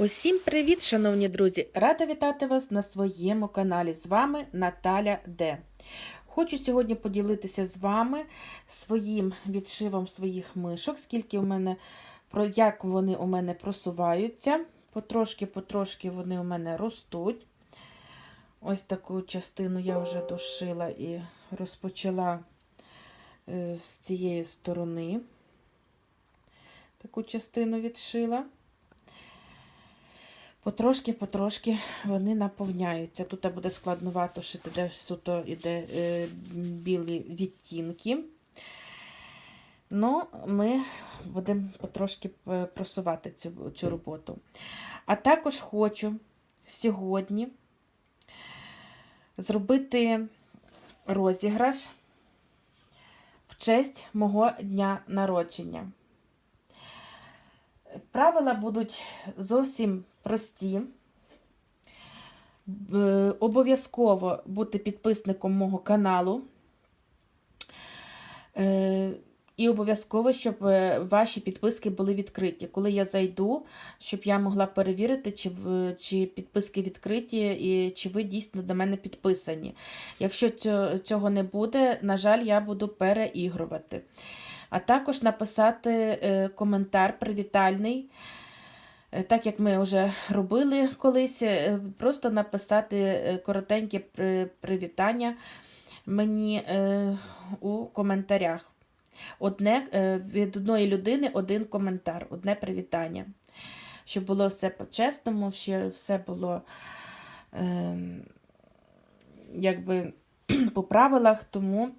Усім привіт, шановні друзі! Рада вітати вас на своєму каналі. З вами Наталя Д. Хочу сьогодні поділитися з вами своїм відшивом своїх мишок, скільки у мене, як вони у мене просуваються. Потрошки-потрошки вони у мене ростуть. Ось таку частину я вже дошила і розпочала е, з цієї сторони. Таку частину відшила. Потрошки-потрошки вони наповняються. Тут буде складновато шити, де суто йде е, білі відтінки. Ну, ми будемо потрошки е, просувати цю, цю роботу. А також хочу сьогодні зробити розіграш в честь мого дня народження. Правила будуть зовсім прості. Е, Обов'язково бути підписником мого каналу. Е, І обов'язково, щоб е, ваші підписки були відкриті. Коли я зайду, щоб я могла перевірити, чи чи підписки відкриті і чи ви дійсно до мене підписані. Якщо цього- цього не буде, на жаль, я буду переігрувати. А також написати е, коментар привітальний. Е, Так як ми вже робили колись, е, просто написати коротеньке привітання мені у коментарях. Одне, від одної людини один коментар, одне привітання. Щоб було все по-чесному, все було е, якби по правилах, тому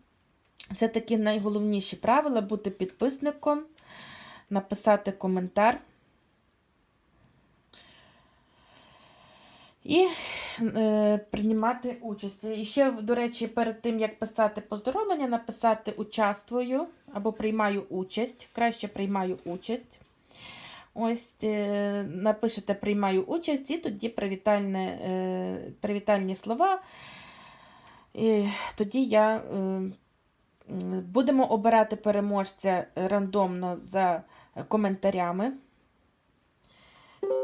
це такі найголовніші правила бути підписником, написати коментар. І е, приймати участь. І ще, до речі, перед тим, як писати поздоровлення, написати участвую або приймаю участь. Краще приймаю участь. Ось е, напишете приймаю участь і тоді привітальне, е, привітальні слова. І тоді я е, будемо обирати переможця рандомно за коментарями.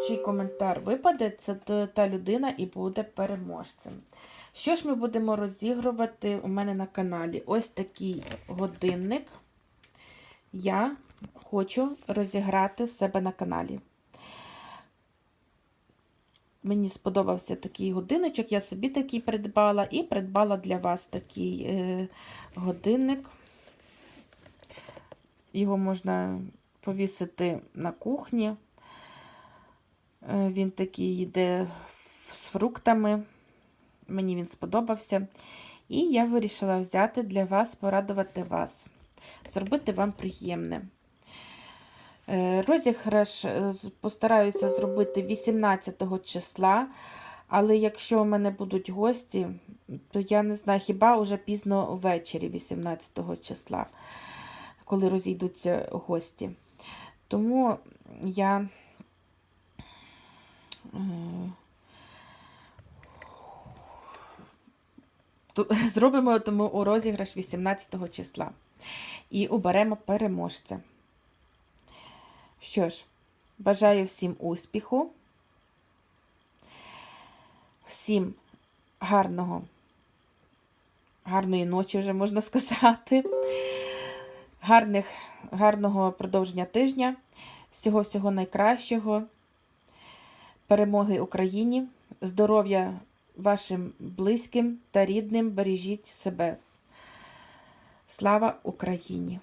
Чий коментар випаде, це та людина і буде переможцем. Що ж ми будемо розігрувати у мене на каналі? Ось такий годинник я хочу розіграти в себе на каналі. Мені сподобався такий годинничок, я собі такий придбала і придбала для вас такий е, годинник. Його можна повісити на кухні. Е, Він такий йде з фруктами. Мені він сподобався. І я вирішила взяти для вас, порадувати вас, зробити вам приємне. Е, Розіграш е, постараюся зробити 18 числа, але якщо у мене будуть гості, то я не знаю, хіба вже пізно ввечері 18 числа, коли розійдуться гості. Тому я Е, Зробимо тому у розіграш 18 числа і оберемо переможця. Що ж, бажаю всім успіху, всім гарного, гарної ночі, вже можна сказати, гарних, гарного продовження тижня, всього-всього найкращого. Перемоги Україні, здоров'я вашим близьким та рідним, бережіть себе. Слава Україні!